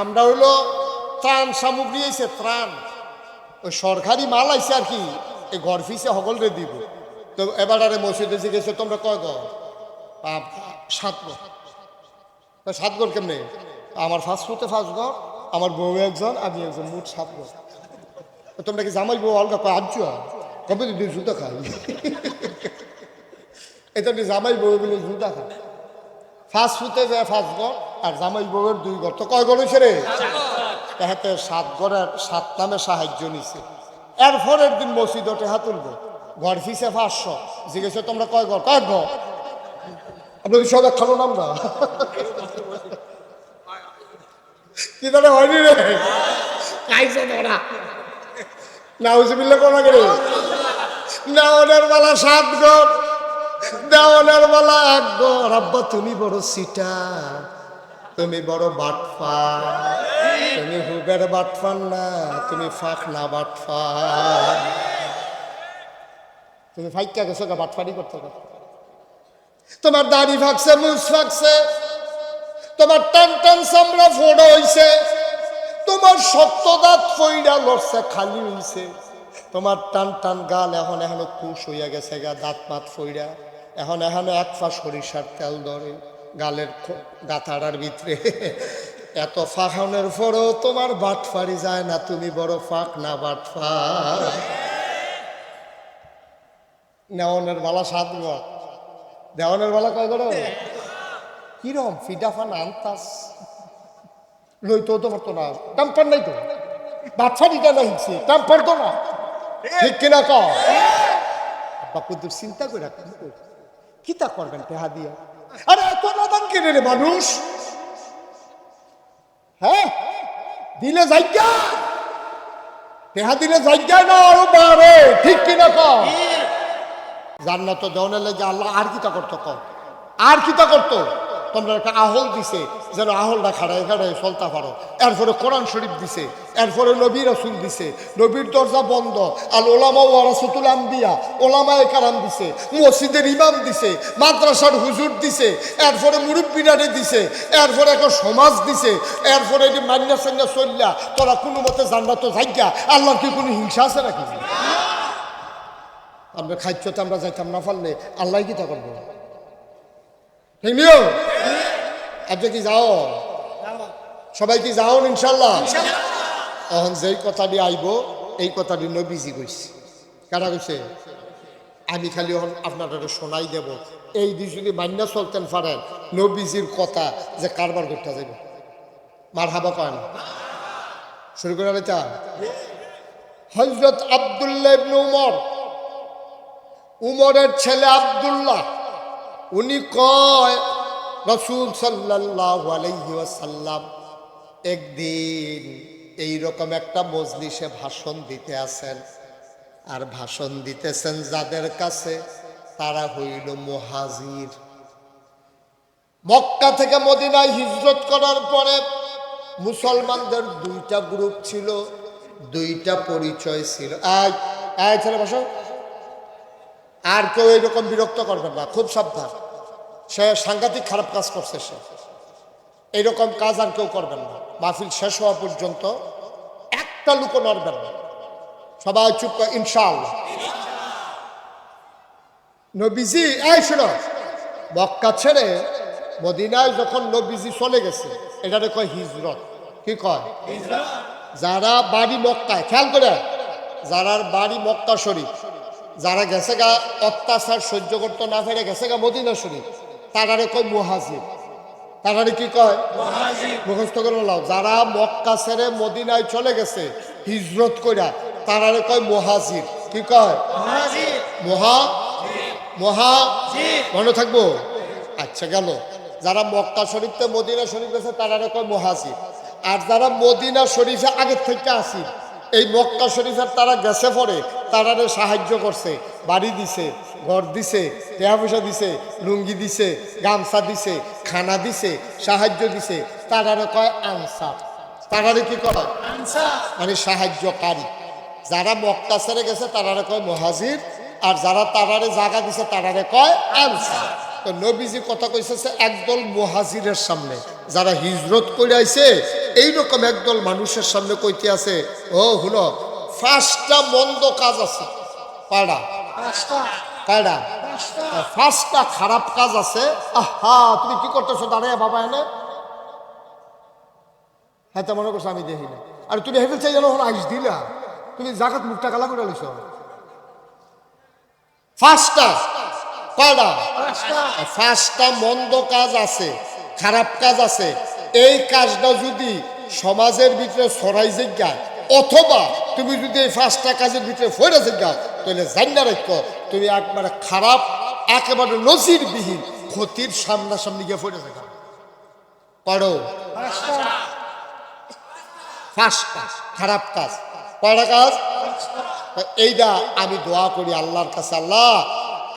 আমরা হইল ত্রাণ সামগ্রী আইছে ত্রাণ। ওই সরকারি মাল আইছে আর কি, এই ঘর ফিসে সকলরে দিব। তো এবার মসজিদে জিজ্ঞেস তোমরা কয় আ- সাত তা সাত ঘর কেমনে? আমার ফার্স্ট হতে ফার্স্ট ঘর আমার বউ একজন, আমি একজন, মোট সাত ঘর তোমরা কি জামাই বউ আলগা কয়, আনছো? কবে দিন জুতা খাই? এটা জামাই বউ বলে জুতা খায় ফার্স্ট ফুতে যায় ফার্স্ট ঘর আর জামাই বউয়ের দুই ঘর তো কয় ঘর হয়েছে রে? তাহাতে সাত ঘরের সাত নামে সাহায্য নিছে। এর পরের দিন মসজিদ টেহা তুলবো। ঘর ফিসে পাঁচশো। জিজ্ঞেস তোমরা কয় ঘর কয় ঘর আপনাদের সব এক খালো নাম না কি তাহলে হয়নি রে? খাইছে তোরা। না হুজবিল্লা কোন আগে নাওনের বেলা সাত ঘর দেওয়ানের বেলা এক ঘর। আব্বা, তুমি বড় সিটা তুমি বড় বাটফা তুমি হুবের বাটফান না, তুমি ফাঁক না বাটফা তুমি ফাইকা গেছো গা, বাটফারি করতে করতে তোমার দাড়ি ফাঁকছে মুস ফাঁকছে, তোমার টান টান চামড়া ফোড়া হইছে, তোমার সত্য দাঁত ফইরা লড়ছে, খালি হইছে। তোমার টান টান গাল এখন, এখনও কুশ হইয়া গেছে গা, দাঁত মাত ফইরা এখন এখনও এক ফা সরিষার তেল ধরে গালের গাথাড়ার ভিতরে। এত ফাঁকানোর পরও তোমার বাট ফাড়ি যায় না তুমি বড় ফাঁক না বাট নেওয়ানের বালা সাত গড় দেওয়ানের বেলা কয় গড় কিরম ফিডাফান আনতাস। লইতো তো পারতো না। টাম্পার নাই তো। বাচ্চা দিটা না হিচ্ছে টাম্পার তো না। ঠিক কিনা ক আব্বা কুদ্দুর চিন্তা করে কি করবে? কি তা করবেন টেহা দিয়া? আরে এত নাদান কেনে রে মানুষ? হ্যাঁ? দিলে যাইজ্ঞা টেহা দিলে যাইজ্ঞা না আরও বাড়ে ঠিক কিনা ক জান্নাত দেওয়ানের লেগে আল্লাহ আর কিতা করতো কম আর কিতা করতো? তোমরা একটা আহল দিছে, যেন আহলটা খাড়ায় খাড়ায় চলতে পারো। এরপরে কোরআন শরীফ দিছে, এরপরে নবী রসুল দিছে, নবীর দরজা বন্ধ আর ওলামা ওয়ারাসতুল আম্বিয়া ওলামা কারাম দিছে, মসজিদের ইমাম দিছে, মাদ্রাসার হুজুর দিছে, এরপরে মুরব্বিনারে দিছে, এরপরে একটা সমাজ দিছে, এরপরে এটি মান্না সান্না চললা তোরা কোনো মতে জান্নাত যাইগা, আল্লাহর কি কোনো হিংসা আছে নাকি? আমরা খাদ্যতে আমরা যাইতাম না পারলে আল্লাহ কি তা করব ঠিক নিও কি যাও? সবাই কি যাও, ইনশাল্লাহ? এখন যেই কথাটি আইব, এই কথাটি নবীজি কইছে। কারা কইছে? আমি খালি আপনারা শোনাই দেব। এই দিন যদি মান্য চলতেন পারেন নবীজির কথা যে কারবার করতে যাবে মার হাবা কয় শুরু করে চান হজরত আবদুল্লাহ ইবনে উমর। উমরের ছেলে আবদুল্লাহ। উনি কয়, রসুল সাল্লাহ একদিন এইরকম একটা মজলিসে ভাষণ দিতে আছেন আর ভাষণ দিতেছেন যাদের কাছে? তারা হইল মহাজির। মক্কা থেকে মদিনায় হিজরত করার পরে মুসলমানদের দুইটা গ্রুপ ছিল, দুইটা পরিচয় ছিল। আয় আয় আর কেউ এরকম বিরক্ত করবেন না, খুব সাবধান। সে সাংঘাতিক খারাপ কাজ করছে সে। এইরকম কাজ আর কেউ করবেন না। মাহফিল শেষ হওয়া পর্যন্ত একটা লুকো নড়বেন না। সবাই চুপ ইনশাআল্লাহ। নবীজি, এই শোনো, মক্কা ছেড়ে মদিনায় যখন নবীজি চলে গেছে, এটারে কয় হিজরত। কি কয়? যারা বাড়ি মক্কায়, খেয়াল করে, যারার বাড়ি মক্কা শরীফ, যারা গেছে গা অত্যাচার সহ্য করতে না ফেরে গেছে গা মদিনা শরীফ তারারে কয় মুহাজির। তারারে কি কয়? মুখস্থ করে লাও যারা মক্কা ছেড়ে মদিনায় চলে গেছে হিজরত কইরা তারারে কয় মুহাজির। কি কয়? মহা? মহা? মনে থাকব? আচ্ছা গেল। যারা মক্কা শরীফতে মদিনা শরীফ গেছে তারারে কয় মুহাজির। আর যারা মদিনা শরীফে আগের থেকে আসি এই মক্কা শরীফের তারা গেছে পরে তারারে সাহায্য করছে বাড়ি দিছে। ঘর দিছে টাকা পয়সা দিছে, লুঙ্গি দিছে, গামছা দিছে, খানা দিছে, সাহায্য দিছে, তারারে কয় আনসার। তারারে কি কয়? মানে সাহায্যকারী। যারা ছেড়ে গেছে, তারারে কয় মহাজির, আর যারা তারারে জায়গা দিছে, তারারে কয় আনসার। তো নবীজি কথা কইছে একদল মহাজিরের সামনে যারা হিজরত করে আইছে, এইরকম একদল মানুষের সামনে কইতে আছে, ও হুনো ফার্স্টটা মন্দ কাজ আছে, পাড়া। পাড়া ফার্স্টটা খারাপ কাজ আছে। আহা, তুমি কি করতেছো দাঁড়ায় বাবা এনে? হ্যাঁ তা মনে করছ আমি দেখি না আর, তুমি হেঁটে চাই যেন আইস দিলা, তুমি জাগাত মুখটা কালা করে লইছ। ফার্স্টটা পাড়া ফার্স্টটা মন্দ কাজ আছে, খারাপ কাজ আছে। এই কাজটা যদি সমাজের ভিতরে ছড়াই জিজ্ঞায় অথবা তুমি যদি এই পাঁচটা কাজের ভিতরে ফেরে জিজ্ঞাও তাহলে জান্না রাখো তুমি একবারে খারাপ, একেবারে নজিরবিহীন ক্ষতির সামনাসামনি গিয়ে ফেরে যাবে পারো? কাজ খারাপ কাজ। কয়টা কাজ? এইটা আমি দোয়া করি আল্লাহর কাছে, আল্লাহ,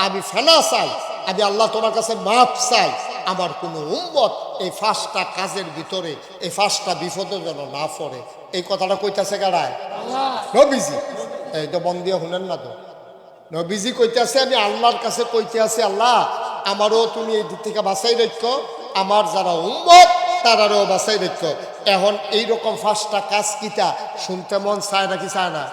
আমি ফেনা চাই, আমি আল্লাহ তোমার কাছে মাপ চাই। আমার কোনো উম্মত এই ফার্স্টটা কাজের ভিতরে, এই ফার্স্টটা বিপদে যেন না পড়ে। এই কথাটা কইতাছে গাড়ায় এই তো দিয়ে শুনেন না তো। নবীজি কইতেছে, আমি আল্লাহর কাছে কইতে আছি, আল্লাহ, আমারও তুমি এই দিক থেকে বাঁচাই রেখো আমার যারা উম্মত, তারারও বাঁচাই রেখো এখন এইরকম ফার্স্টটা কাজ কিটা শুনতে মন চায় নাকি চায় না?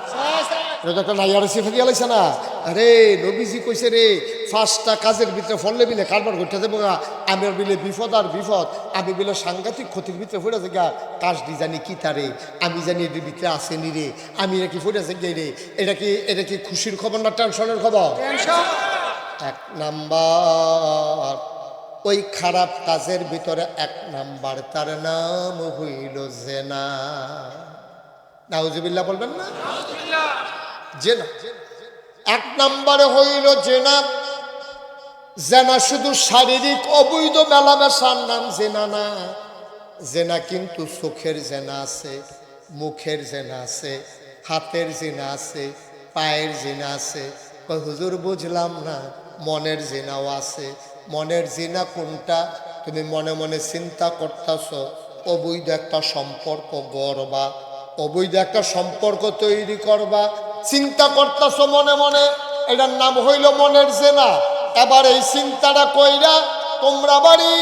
এটা একটা নাইয়ারে সিফে দিয়ে লাইছে না। আরে নবীজি কইছে রে ফার্স্টটা কাজের ভিতরে ফললে বিলে কারবার করতে দেবো গা। আমার বিলে বিপদ আর বিপদ আমি বিলে সাংঘাতিক ক্ষতির ভিতরে ফুটে আছে গা। কাজ দি জানি কি তারে আমি জানি এদের ভিতরে আসেনি রে আমি এটা কি ফুটে আছে গে রে এটা কি এটা কি খুশির খবর না টেনশনের খবর? এক নাম্বার ওই খারাপ কাজের ভিতরে এক নাম্বার তার নাম হইল জেনা। নাউজুবিল্লাহ বলবেন না? জেনা। এক নম্বরে হইল জেনা। জেনা শুধু শারীরিক অবৈধ মেলামেশার নাম জেনা না। জেনা কিন্তু চোখের জেনা আছে, মুখের জেনা আছে, হাতের জেনা আছে, পায়ের জেনা আছে। হুজুর, বুঝলাম না, মনের জেনাও আছে। মনের জেনা কোনটা? তুমি মনে মনে চিন্তা করতেছ, অবৈধ একটা সম্পর্ক গড়বা, অবৈধ একটা সম্পর্ক তৈরি করবা চিন্তা করতেছ মনে মনে? এটার নাম হইল মনের জেনা। এবার এই চিন্তাটা কইরা তোমরা বাড়ি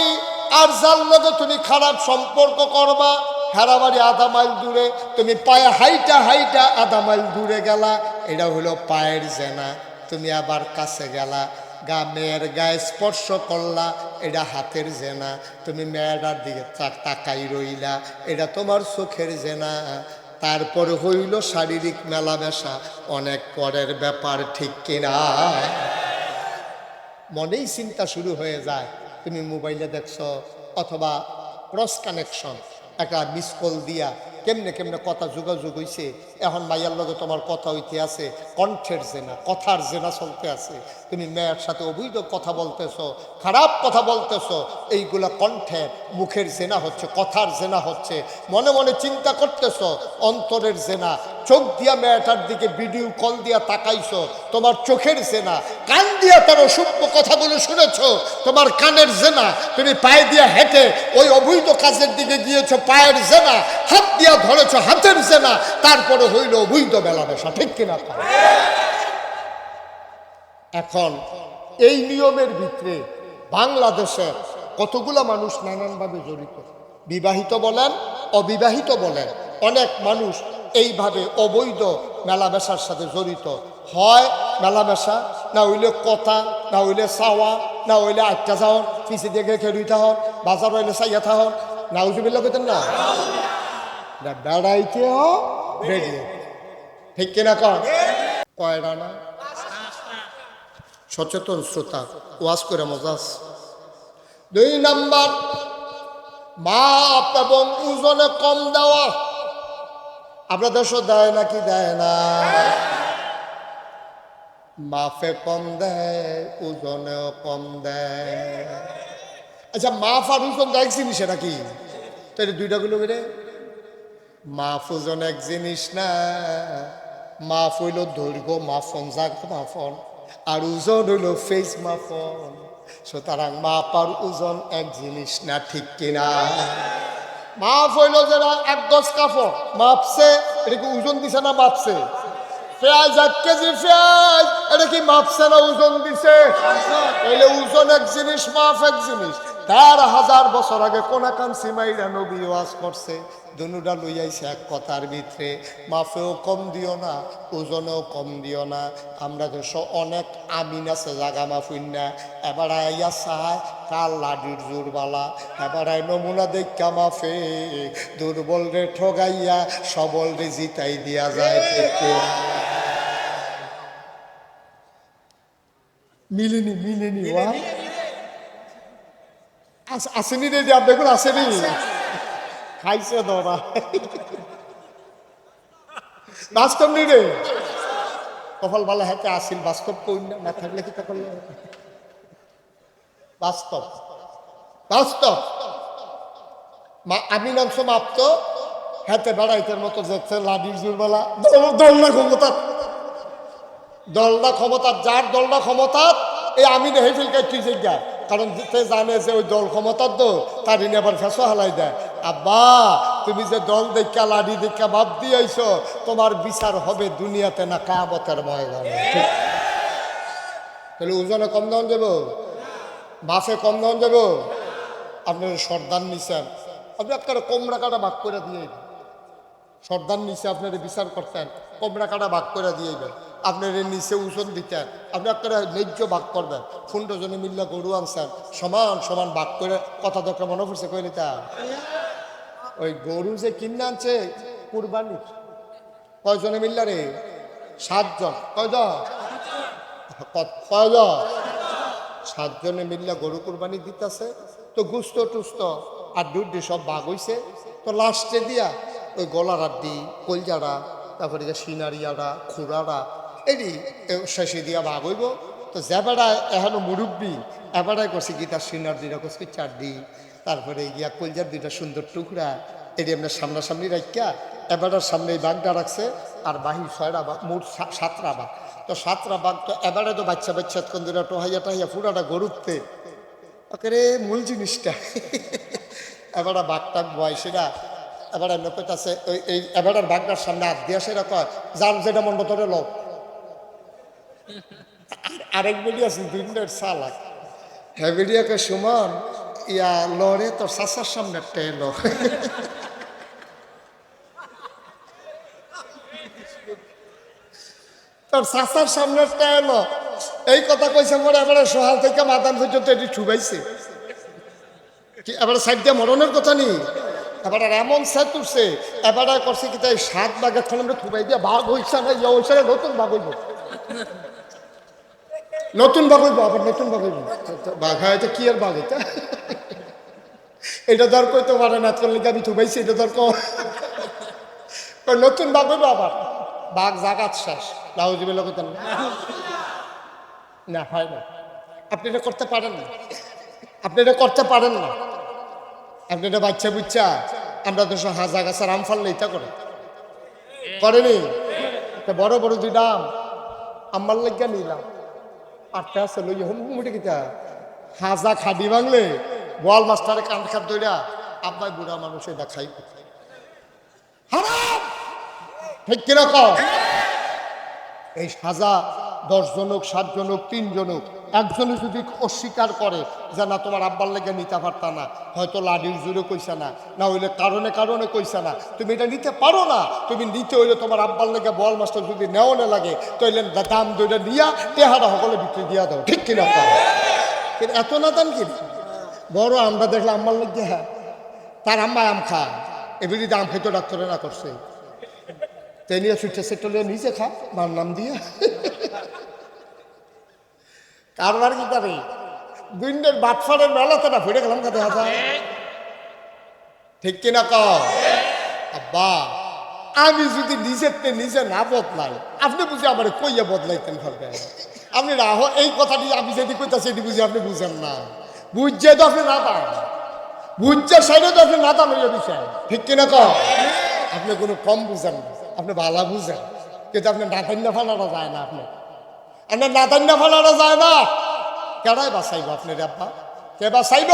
আর যার লগে তুমি খারাপ সম্পর্ক করবা, হেরা বাড়ি আধা মাইল দূরে, তুমি পায়ে হাইটা হাইটা আধা মাইল দূরে গেলা, এটা হইল পায়ের জেনা। তুমি আবার কাছে গেলা, গা মেয়ের গায়ে স্পর্শ করলা, এটা হাতের জেনা। তুমি মেয়েটার দিকে তাকাই রইলা, এটা তোমার চোখের জেনা। তারপরে হইল শারীরিক মেলামেশা। অনেক পরের ব্যাপার ঠিক কিনা? মনেই চিন্তা শুরু হয়ে যায়। তুমি মোবাইলে দেখছ অথবা ক্রস কানেকশন একটা মিস কল দিয়া কেমনে কেমনে কথা যোগাযোগ হইছে? এখন মাইয়ার লগে তোমার কথা হইতে আছে, কণ্ঠের জেনা, কথার জেনা চলতে আছে। তুমি মেয়ের সাথে অবৈধ কথা বলতেছো, খারাপ কথা বলতেছো, এইগুলা কণ্ঠের মুখের জেনা হচ্ছে, কথার জেনা হচ্ছে। মনে মনে চিন্তা করতেছো, অন্তরের জেনা। চোখ দিয়া মেয়েটার দিকে ভিডিও কল দিয়া তাকাইছো, তোমার চোখের জেনা। কান দিয়া তার অসভ্য কথাগুলো শুনেছো, তোমার কানের জেনা। তুমি পায়ে দিয়া হেঁটে ওই অবৈধ কাজের দিকে গিয়েছো, পায়ের জেনা। হাত দিয়া ধরেছো হাতের জেনা তারপরে হইল অবৈধ মেলামেশা ঠিক কিনা এখন এই নিয়মের ভিতরে বাংলাদেশের কতগুলো মানুষ নানানভাবে জড়িত? বিবাহিত বলেন, অবিবাহিত বলেন, অনেক মানুষ এইভাবে অবৈধ মেলামেশার সাথে জড়িত। হয় মেলামেশা না হইলে কথা, না হইলে চাওয়া, না হইলে আটটা যাওয়ার পিছিয়ে দিয়ে খেলুইতে হন, বাজার হইলে চাইয়া থাহন না উজুবিল্লা না? না বেড়াইতে হ বেরিয়ে। ঠিক কিনা কন? কয়টা না সচেতন শ্রোতা, ওয়াজ করে মজাস দুই নাম্বার, মাপ এবং ওজনে কম দেওয়া। আপনার দেশও দেয় নাকি দেয় না? মাফে কম দেয়, ওজনেও কম দেয়। আচ্ছা মাফ আর ওজন এক জিনিস কি তো এটা দুইটা গুলো বেড়ে মাফ ওজন এক জিনিস না। মাফ হইল দৈর্ঘ্য মাফন জাগ মাফন আর ওজন হইল ফেস মাফন সুতরাং মাপ আর ওজন এক জিনিস না, ঠিক কিনা। মাফ হইল যারা এক গজ কাপড়, মাপছে, এটা কি ওজন দিছে না মাপছে? পেঁয়াজ এক কেজি, পেঁয়াজ, এটা কি মাপছে না ওজন দিছে? এলে ওজন এক জিনিস মাফ এক জিনিস। তেরো হাজার বছর আগে কোনাকান সিমাইরা নবী ওয়াজ করছে দুনুটা লইয়াইছে এক কথার ভিতরে, মাফেও কম দিও না, ওজনেও কম দিও না, আমরা স- অনেক আমিন আছে জাগা মাফুন না। এবার আইয়া চায় কাল লাডির জোরবালা? এবার আই নমুনা দেখা মাফে, দুর্বল রে ঠগাইয়া, সবল রে জিতাই দিয়া যায় মিলেনি মিলেনি, ওয়া। আসেনি রে যে দেখুন আসেনি। খাইছে ধরা বাস্তব নি রে। কপাল ভালো হাতে আসিল, বাস্তব কই না না থাকলে কি তখন বাস্তব। বাস্তব। মা, আমি নামছ মাপ্ত হাতে বেড়াইতের মতো যাচ্ছে লাডির জোরবেলা দলনা ক্ষমতা। দলনা ক্ষমতা, যার দলনা ক্ষমতা, এই আমি হেফিল কাটি জিজ্ঞা কারণ সে জানে যে ওই দল ক্ষমতার তো তার ইনি আবার ফেসো হালাই দেয়। আব্বা, তুমি যে দল দেখা লাডি দেখা ভাব দিয়েছ তোমার বিচার হবে দুনিয়াতে না কামতের ময়দানে। তাহলে ওজনে কম দাম দেবো? বাসে কম দাম দেবো? আপনার সর্দার নিছেন। আপনি আপনার কোমরা কাটা ভাগ করে দিয়ে। সর্দার নিচে আপনার বিচার করতেন। কোমরা কাটা ভাগ করে দিয়ে আপনার নিচে ওজন দিতেন আপনি একটা ন্যায্য ভাগ করবেন। ফুন্ড জনে মিল্লা গরু আনছেন, সমান সমান ভাগ করে কথা দরকার মনে পড়ছে, কই নিতা ওই গরু যে কিনে আনছে, কুরবানি। কয়জনে মিল্লা রে? সাতজন কয়জন কয়জন সাতজনে মিল্লা গরু কুরবানি দিতেছে। তো গুস্ত টুস্ত আর দুধ সব বাঘ হইছে। তো লাস্টে দিয়া ওই গলার আড্ডি কলজারা তারপরে যে সিনারিয়ারা খুরারা এটি শেষে দিয়া বাঘ হইব। তো যেবারা এখনও মুরব্বী এবারাই করছে গীতা সিনার দুইটা করছে চারডি তারপরে গিয়া কলজার দুইটা সুন্দর টুকরা এটি আপনার সামনাসামনি রাখিয়া এবারের সামনে এই বাঘটা রাখছে, আর বাহির ছয়টা বাঘ মোট সাতটা বাঘ তো সাতটা বাঘ তো এবারে তো বাচ্চা বাচ্চা কোন দুটা টোহাইয়া টাহাইয়া পুরাটা গরুতে ওকে মূল জিনিসটা এবার বাঘটা বয়সীরা এবার এমনি কইতাছে, ওই, এই এবারের বাঘটার সামনে হাত দিয়া সেটা কয় যার যেটা মন্ড ধরে লো আরেক বেডি আছে দুই মিনিট চালাক হ্যাঁ সুমন, ইয়া লড়ে তোর চাচার সামনে একটা এলো তোর চাচার সামনে একটা এলো এই কথা কইছে পরে এবারে সহাল থেকে মাতান পর্যন্ত এটি ছুবাইছে। কি, এবারে সাইড দিয়ে মরণের কথা নেই এবার এমন সাইড তুলছে। এবার করছে কি তাই সাত বাগের খান আমরা থুবাই দিয়ে বাঘ হইছে না, ইয়া হইছে নতুন বাঘ হইব। নতুন বাঘ হইব, আবার নতুন বাঘ হইব। বাঘ এটা কি আর বাঘ এটা? এটা ধর কইতে পারে না করলে কি আমি থুবাইছি এটা ধর নতুন বাঘ হইব আবার? বাঘ জাগাত শেষ লাউজিবিল্লা কইতেন না না, হয় না। আপনি এটা করতে পারেন না। আপনি এটা করতে পারেন না। আপনি এটা বাচ্চা বুচ্চা, আমরা তো সব হাজা গাছার আম ফাললে এটা করে। করেনি? বড় বড় দুই ডাম। আমার লাগিয়া নিলাম। আটটা আছে লই হুম মুটে কিতা হাজা খাদি ভাঙলে বল মাস্টারে কান খাপ দইরা আব্বাই বুড়া মানুষ এটা খাই হারাম ঠিক কিনা কও। এই সাজা দশ জনক সাত জনক তিনজন হোক একজনে যদি অস্বীকার করে যে না, তোমার আব্বার লেগে নিতে পারতা না, হয়তো লাডির জুড়ে কইছে না না হইলে কারণে কারণে কইছে না। তুমি এটা নিতে পারো না। তুমি নিতে হইলে তোমার আব্বার লেগে বল মাস্টার যদি নেওয়া লাগে তাহলে দাম দইটা নিয়া টেহারা সকলে বিক্রি দিয়া দাও। ঠিক কিনা? কিন্তু এত না দাম কি? বড় আমরা দেখলে আম্মার লেগে হ্যাঁ তার আম্মা আম খা এবারে দাম খেতে ডাক্তারে না করছে। তাই নিয়ে ছুটে সেটলে নিজে খা, মার নাম দিয়ে। কারবার কি করে দুইনের বাটফারের মেলাতে না ফিরে গেলাম কাতে হাজা ঠিক কিনা ক? আব্বা, আমি যদি নিজের নিজে না বদলাই, আপনি বুঝি আমার কইয়া বদলাইতেন পারবেন আপনি রাহ, এই কথাটি আমি যদি কইতাছি এটি বুঝি আপনি বুঝেন না। বুঝছে তো আপনি না পান। বুঝছে সাইডে তো আপনি না দাম এই বিষয় ঠিক কিনা ক? আপনি কোনো কম বুঝেন না। আপনি ভালো বুঝেন। কিন্তু আপনি নাতান্য ফালানো যায় না আপনি। আপনার নাতান্য ফালানো যায় না। কেডাই বাঁচাইব আপনি আব্বা? কে বাঁচাইব?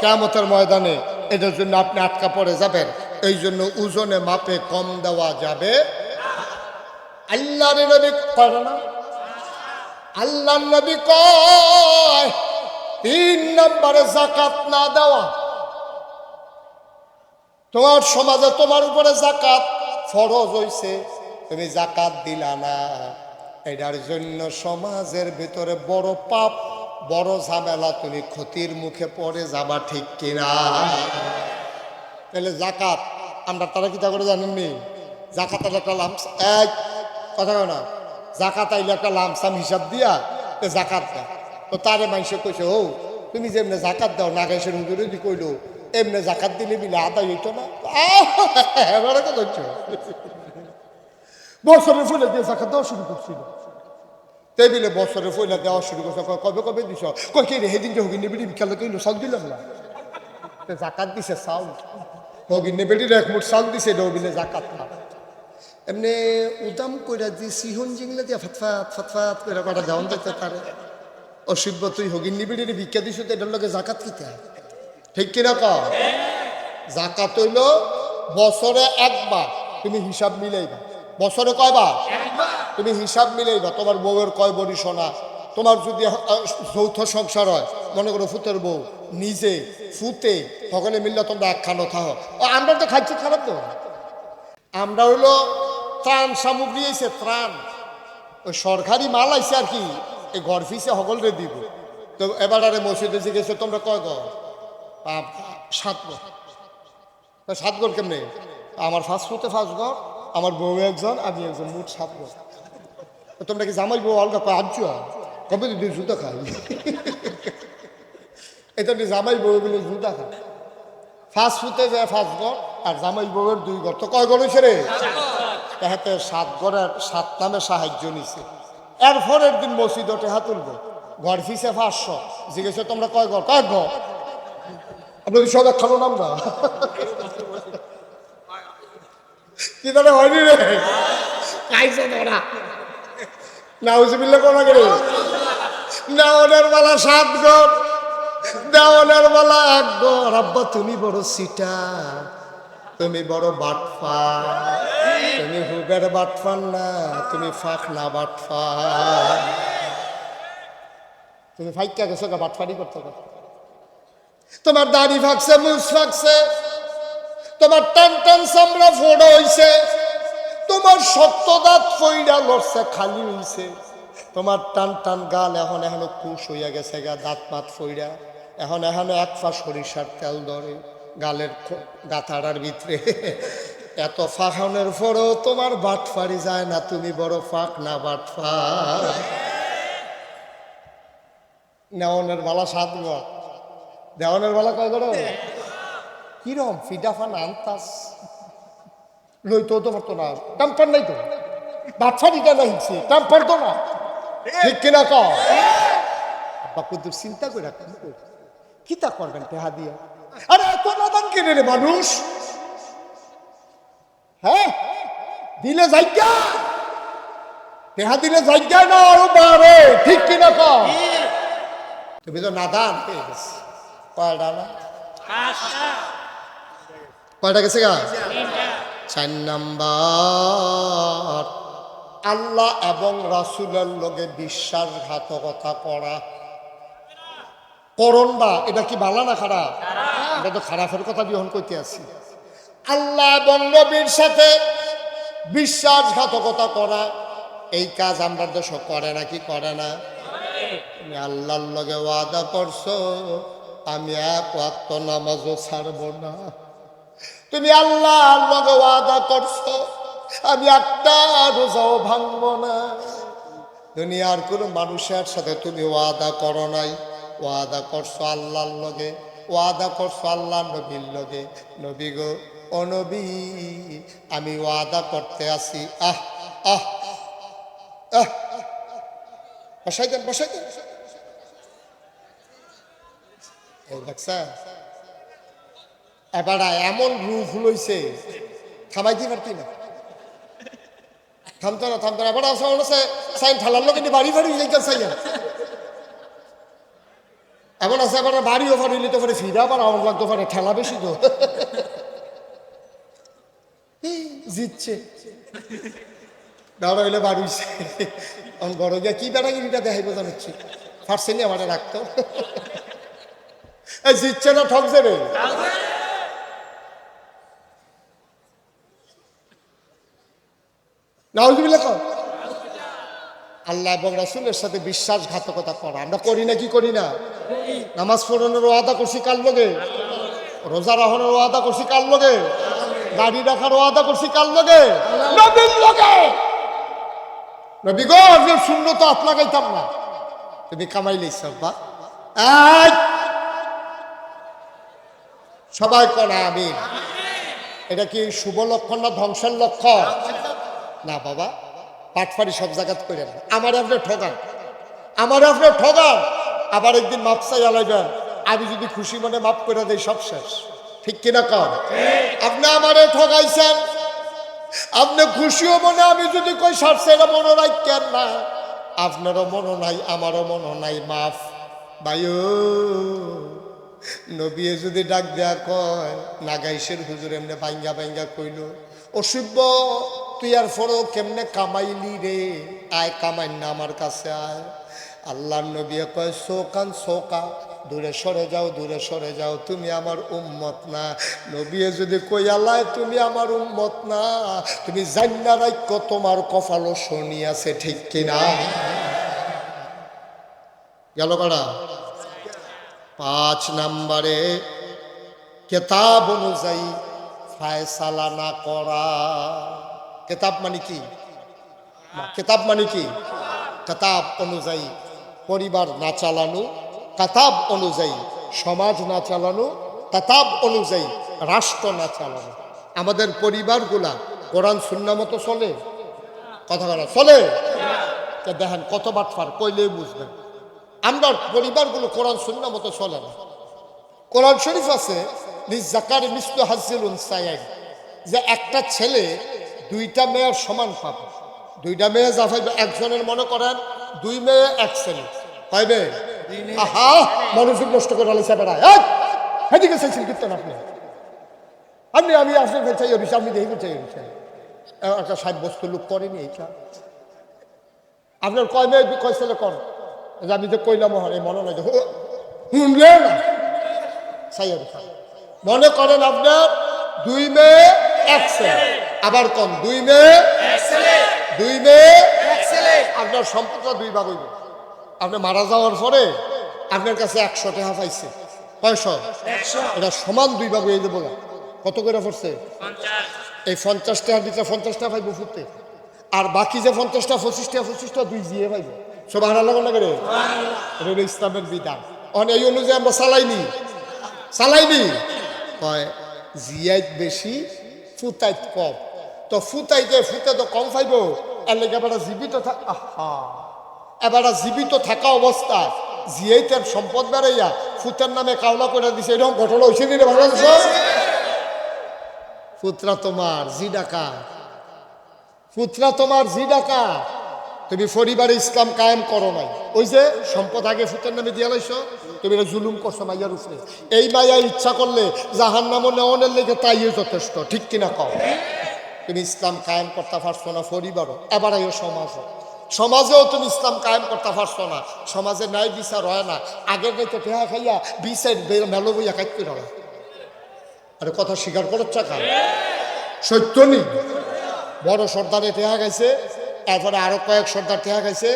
কেমতের ময়দানে এটার জন্য আপনি আটকা পড়ে যাবেন। এই জন্য ওজনে মাপে কম দেওয়া যাবে। আল্লাহ নবী কয় না? আল্লাহ নবী কয়, তিন নম্বরে জাকাত না দেওয়া। তোমার সমাজে তোমার উপরে জাকাত ফরজ হইছে। তুমি জাকাত দিলা না। এটার জন্য সমাজের ভিতরে বড় পাপ, বড় ঝামেলা তুমি ক্ষতির মুখে পড়ে যাবা, ঠিক কিনা? তাহলে জাকাত, আমরা তারা কি তা করে জানেননি জাকাত একটা লামস, এক, কথা কয় না? জাকাত আইলে একটা লামসাম হিসাব দিয়া জাকাত তো তারে মানুষে কইছে, ও, তুমি যেমনি জাকাত দাও নাগেশের হুজুরে দি কইলো? এমনি জাকাত দিলে বিলে আদায় হইতো না? এবারে তো করছ বছরের ফুলে দিয়ে জাকাত দেওয়া শুরু করছিল। টেবিলে বছরের ফুলে দেওয়া শুরু করছে। কবে কবে দিছ? কই কে রে সেদিন যে হগিনি বিড়ি বিকালে কইলো সব দিলাম না। জাকাত দিছে চাউল হগিনে বেটির এক মুঠ চাউল দিছে ডবিলে জাকাত না। এমনি উদাম কইরা দি সিহন জিংলে দিয়া ফাতফাত ফাতফাত কইরা কটা দেওয়ান দিতে তারে। অসভ্য তুই হগিনি বেটির ভিক্ষা দিছ তো এটার লগে জাকাত কিতা ঠিক কিনা ক জাকাত হইল বছরে একবার। তুমি হিসাব মিলাইবা। বছরে কয়বার? তুমি হিসাব মিলাইবা তোমার বউয়ের কয় বড়ি সোনা? তোমার যদি যৌথ সংসার হয় মনে করো ফুতের বউ নিজে ফুতে সকলে মিললে তোমরা একখানো ও, আমরা তো খাচ্ছি খারাপ তো। আমরা হইল ত্রাণ সামগ্রী এসে ত্রাণ। ওই সরকারি মাল আইছে আর কি এই ঘর ফিসে সকলরে দিব। তো এবার আরে মসজিদে জিজ্ঞেস তোমরা কয় আ- সাত তা সাত ঘর কেমনে? আমার ফার্স্ট ফুটে ফার্স্ট ঘর। আমার বউ একজন, আমি একজন মোট সাত তোমরা কি জামাই বউ অলগা কয় আনছো কবে দিন জুতা খাই এটা জামাই বউ বলে জুতা খায়। ফার্স্ট ফুটে যায় ফার্স্ট ঘর, আর জামাই বউয়ের দুই ঘর। তো কয় ঘর হয়েছে রে? তাহাতে সাত ঘরের সাত নামে সাহায্য নিছে। এর পরের দিন মসজিদ টেহা তুলবো। ঘর ফিসে পাঁচশো। জিজ্ঞেস তোমরা কয় ঘর? কয় ঘর? আপনাদের সব একখানো নাম না? কি তাহলে হয়নি রে? খাইছে তোরা। নাউজবিল্লা কোনা করে। বেলা সাত ঘর দেওয়ানের বেলা এক ঘর আব্বা তুমি বড় সিটা। তুমি বড় বাটফা। তুমি হুবের বাটফান না তুমি ফাঁক না বাটফা। তুমি ফাইকা গেছো বাটফারি করতে তোমার দাড়ি ফাঁকছে মুস ফাঁকছে। তোমার টান টান চামড়া ফোড়া হইছে, তোমার সত্য দাঁত ফইরা লড়ছে, খালি হইছে। তোমার টান টান গাল এখন এখন কুশ হইয়া গেছে গা, দাঁত মাত ফইরা এখন এখন এক ফা সরিষার তেল ধরে গালের গাথাড়ার ভিতরে। এত ফাঁকানোর পরও তোমার বাট বাটফারি যায় না, তুমি বড় ফাঁক না বাটফা নেওয়ানের বালা সাত গড় দেওয়ানের বেলা কয় গড় কিরম ফিডাফান আনতাস? লইতো তো পারতো না টাম্পার নাই তো। বাচ্চা দিটা না হিচ্ছে টাম্পার তো না। ঠিক কিনা ক বাকুদ্দুর চিন্তা করে করি কি তা করবেন টেহা দিয়া? আরে এত নাদান কেনে রে মানুষ। হ্যাঁ? দিলে জায়গা টেহা দিলে জায়গা না আরও বাড়ে। ঠিক কিনা ক তুমি তো নাদান পেয়ে গেছি। কয়টা না? কয়টা গেছে গা? চার নাম্বার। আল্লাহ এবং রাসুলের লগে বিশ্বাসঘাতকতা করা। করণ বা, এটা কি ভালো না খারাপ? এটা তো খারাপের কথা বিহন করতে আছি। আল্লাহ এবং নবীর সাথে বিশ্বাসঘাতকতা করা। এই কাজ আমরা দেশ করে না কি করে না? তুমি আল্লাহর লগে ওয়াদা করছ, আমি এক ওয়াক্ত নামাজও ছাড়বো না। তুমি আল্লাহর লগে ওয়াদা করছ, আমি একটা রোজাও ভাঙবো না। দুনিয়ার কোনো মানুষের সাথে তুমি ওয়াদা করো নাই। ওয়াদা করছ আল্লাহর লগে, ওয়াদা করছ আল্লাহ নবীর লগে। নবী গো, ও নবী, আমি ওয়াদা করতে আসি আহ আহ আহ, বসাই দেন বসাই দেন। এবার এমন রূপ লইছে থামাইতে পারতি না? থামতো না থামতো না, এবার আসা আছে সাইন ঠালার লোক কিন্তু বাড়ি বাড়ি যাইতে সাইয়া। এমন আছে, এবার বাড়িও ফাড়ি নিতে পারে, ফিরা আবার আমার লাগতে পারে, ঠেলা বেশি তো। জিতছে। দাঁড়া হইলে বাড়িছে আমি বড় গিয়া কি বেড়াগিরিটা দেখাইবো জানাচ্ছি। ফার্সেনি আমার রাখতো। জিতছে না, ঠকছে রে। কর আল্লাহ এবং সাথে বিশ্বাসঘাতকতা করা। আমরা করি না কি করি না? নামাজ পড়ানোর ওয়াদা করছি কার লগে? রোজা ওয়াদা করছি কার লগে? গাড়ি রাখার ওয়াদা করছি কার লগে? লগে। নবী গো শূন্য তো হাত লাগাইতাম না। তুমি কামাইলে বা এই! সবাই কনা আমি এটা কি শুভ লক্ষণ না ধ্বংসের লক্ষণ? না বাবা, পাটফারি সব জায়গাত করে না আমার আপনি ঠগান। আমার আপনি ঠগান। আবার একদিন মাপ চাই আলাইবেন আমি যদি খুশি মনে মাপ করে দেই, সব শেষ। ঠিক কিনা কর আপনি আমারে ঠগাইছেন। আপনি খুশিও মনে, আমি যদি কই সারছে এটা মনে কেন না? আপনারও মনে নাই, আমারও মনে নাই, মাফ। ভাইও, নবিয়ে যদি ডাক দেয়া কয়, নাগাইশের হুজুর এমনি বাইঙ্গা বাইঙ্গা কইল অসুব্য তুই আর ফরো কেমনে কামাইলি রে? আয়, কামাই না আমার কাছে আয়। আল্লাহ নবী কয়, শোকান, শোকা, দূরে সরে যাও, দূরে সরে যাও, তুমি আমার উম্মত না। নবিয়ে যদি কই, আল্লাহ, তুমি আমার উম্মত না। তুমি জান্না রাখ্য তোমার কপালও শনি আছে, ঠিক কিনা? গেল কারা পাঁচ নাম্বারে, কেতাব অনুযায়ী ফায়সালা না করা। কেতাব মানে কি? কেতাব মানে কি? কেতাব অনুযায়ী পরিবার না চালানো, কাতাব অনুযায়ী সমাজ না চালানো, কাতাব অনুযায়ী রাষ্ট্র না চালানো। আমাদের পরিবারগুলা কোরআন শূন্য মতো চলে? কথা বলা চলে? দেখেন, কত বাটফার কইলেই বুঝবেন। আমরা পরিবারগুলো কোরআন শূন্য মতো চলে না। কোরআন শরীফ আছে নিজ জাকার যে একটা ছেলে দুইটা মেয়ের সমান পাবে। দুইটা মেয়ে যা পাইবে একজনের মনে করেন দুই মেয়ে এক ছেলে পাইবে আহা মনোযোগ নষ্ট করে আলিসা বেড়ায় এদিকে চাইছেন কীর্তন আপনি? আপনি আমি আসলে চাই অভিষেক আপনি দেখি চাই অভিষেক একটা বস্তু লোক করেনি এইটা। আপনার কয় মেয়ে কয় ছেলে কর? আমি যে কইলাম হন এই মনে নয় শুনলে না। সাই মনে করেন আপনার দুই মেয়ে এক ছেলে আবার কম। দুই মেয়ে? দুই মেয়ে? আপনার সম্পদটা দুই ভাগ হইব। আপনি মারা যাওয়ার পরে আপনার কাছে একশো টাকা পাইছে। কয়শো? এটা সমান দুই ভাগ হয়ে দেবো না। কত করে পড়ছে? এই পঞ্চাশ টাকার ভিতরে পঞ্চাশ টাকা পাইব ফুটতে। আর বাকি যে পঞ্চাশটা পঁচিশটা পঁচিশটা দুই জিয়ে পাইব। সব হারা লাগান না করে এটা হলো ইসলামের বিধান। অন এই অনুযায়ী আমরা চালাইনি। চালাইনি? কয় জিয়াইত বেশি ফুতাইত কম। তো ফুতাইতে ফুতে তো কম পাইব। এর লেগে জীবিত থাক জীবিত থাকা অবস্থায় জিয়াইতের সম্পদ বেড়াইয়া ফুতের নামে কাওলা করে দিছে, এরকম ঘটনা হয়েছে রে বাংলাদেশ? পুত্রা তোমার, জি ডাকা। পুত্রা তোমার, জি ডাকা। তুমি পরিবারে ইসলাম কায়েম করো নাই। ওই যে সম্পদ আগে ফুতের নামে দিয়ে লাইছ, তুমি এটা জুলুম করছ মাইয়ার উপরে। এই মাইয়া ইচ্ছা করলে জাহান নাম নেওয়ানের লেগে তাইও যথেষ্ট, ঠিক কিনা কও? তুমি ইসলাম কায়েম করতে পারছ না, পরিবারও। এবার আইও সমাজও। সমাজেও তুমি ইসলাম কায়েম করতে পারছ না। সমাজে ন্যায় বিচার হয় না। আগের নাইতে টেহা খাইয়া বিচার মেলো বইয়া করে না আরে কথা স্বীকার করার চাকা সত্য নেই বড় সর্দারে টেহা গাইছে তারপরে আরও কয়েক সর্দার টেহা গাইছে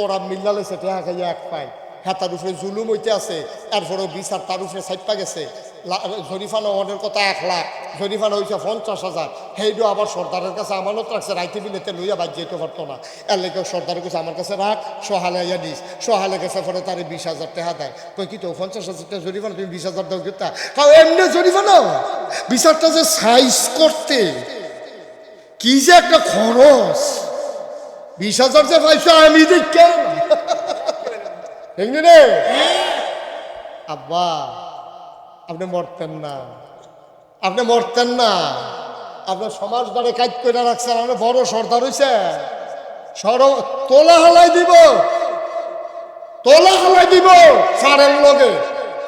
ওরা মিল্লা লেছে টেহা খাইয়া এক পায়। হাতার উপরে জুলুম হইতে আছে। এরপরে বিচার তার উপরে সাইপা গেছে। জরিফানা ওদের কথা এক লাখ জরিফানা হয়েছে পঞ্চাশ হাজার সেইটা আবার সর্দারের কাছে আমানত রাখছে রাইতে বিলেতে লইয়া বাদ যেতে পারতো না। এর লেগে সর্দারের কাছে আমার কাছে রাখ, সহালে ইয়া দিস সহালে গেছে পরে তার বিশ হাজার টাকা দেয়। কই কি তো, পঞ্চাশ হাজার টাকা জরিফানা তুমি বিশ হাজার দাও কিতা কাউ এমনি জরিফানা বিচারটা যে সাইজ করতে, কি যে একটা খরচ? বিশ হাজার যে পাইছো আমি দেখে আব্বা। আপনি মরতেন না। আপনি মরতেন না। আপনার সমাজ ধরে কাজ করে রাখছেন, আপনি বড় সর্দার হয়েছে সর, তোলা হালাই দিব। তোলা হালাই দিব সারের লগে।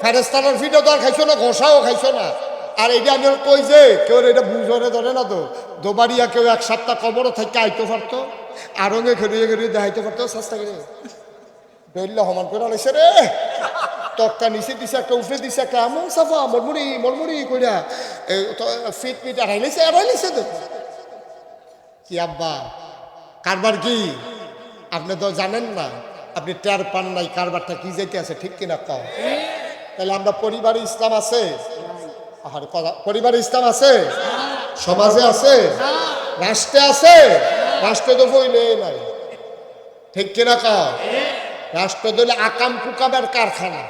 ফেরেস্তানের ফিটে তো আর খাইছো না, ঘষাও খাইছো না। আর এটা আমি কই যে, কেউ এটা বুঝরে ধরে না তো। দোবারিয়া কেউ এক সপ্তাহ কবরও থেকে আইতে পারতো, আরঙে খেলিয়ে খেলিয়ে দেখাইতে পারতো চেষ্টা করে দৈল্য সমান করে আলাইছে রে। তক্তা নিচে দিছে, একটা উফরে দিছে, একটা এমন সাফা মরমুড়ি মরমুড়ি কইরা ফিট মিট আড়াই লিছে আড়াই লিছে তো। কি আব্বা? কারবার কি? আপনি তো জানেন না, আপনি টের পান নাই কারবারটা কি যেতে আছে, ঠিক কিনা কম তাহলে আমরা পরিবারে ইসলাম আছে? আর পরিবারে ইসলাম আছে? সমাজে আছে? রাষ্ট্রে আছে? রাষ্ট্রে তো বইলে নাই। ঠিক কিনা কম রাষ্ট্র দিলে আকাম কুকামের কারখানা।